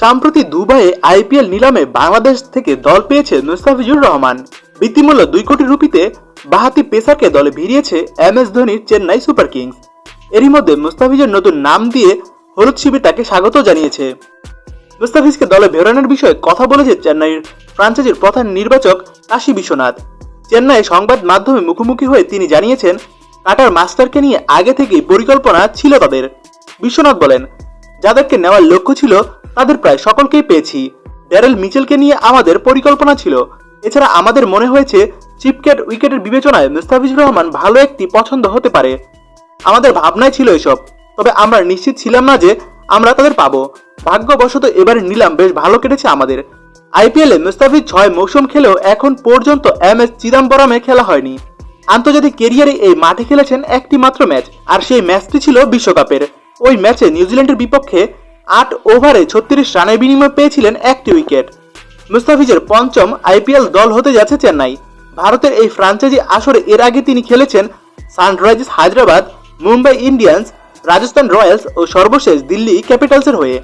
সম্প্রতি দুবাইয়ে আইপিএল নিলামে বাংলাদেশ থেকে দল পেয়েছে মুস্তাফিজুর রহমান। বৃত্তিমূল্য দুই কোটি রুপিতে বাহাতি পেসারকে দলে ভিড়িয়েছে এম এস ধোনির চেন্নাই সুপার কিংস। এরই মধ্যে মুস্তাফিজের নতুন নাম দিয়ে হলুদ শিবির তাকে স্বাগত জানিয়েছে। মুস্তাফিজকে দলে ভেরানোর বিষয়ে কথা বলেছে চেন্নাইয়ের ফ্রাঞ্চাইজির প্রধান নির্বাচক কাশী বিশ্বনাথ। চেন্নাই সংবাদ মাধ্যমে মুখোমুখি হয়ে তিনি জানিয়েছেন, কাটার মাস্টারকে নিয়ে আগে থেকেই পরিকল্পনা ছিল তাদের। বিশ্বনাথ বলেন যাদেরকে নেওয়ার লক্ষ্য ছিল, তাদের প্রায় সকলকেই পেয়েছি। ড্যারেল মিচেলকে নিয়ে আমাদের পরিকল্পনা ছিল। এছাড়া আমাদের মনে হয়েছে, চিপকেট উইকেটের বিবেচনায় মুস্তাফিজুর রহমান ভালো একটি পছন্দ হতে পারে। আমাদের ভাবনায় ছিল এসব। তবে আমরা নিশ্চিত ছিলাম না যে আমরা তাদের পাবো। ভাগ্যবশত এবার নিলাম বেশ ভালো কেটেছে আমাদের। আইপিএলে মুস্তাফিজ ছয় মৌসুম খেলেও এখন পর্যন্ত এম এস চিদাম্বরমে খেলা হয়নি। আন্তর্জাতিক কেরিয়ারে এই মাঠে খেলেছেন একটি মাত্র ম্যাচ, আর সেই ম্যাচটি ছিল বিশ্বকাপের। ওই ম্যাচে নিউজিল্যান্ডের বিপক্ষে আট ওভারে ছত্রিশ রানের বিনিময়ে পেয়েছিলেন একটি উইকেট। মুস্তাফিজের পঞ্চম আইপিএল দল হতে যাচ্ছে চেন্নাই। ভারতের এই ফ্রাঞ্চাইজি আসরে এর আগে তিনি খেলেছেন Sunrisers Hyderabad, Mumbai Indians, Rajasthan Royals ও সর্বশেষ দিল্লি ক্যাপিটালসের হয়ে।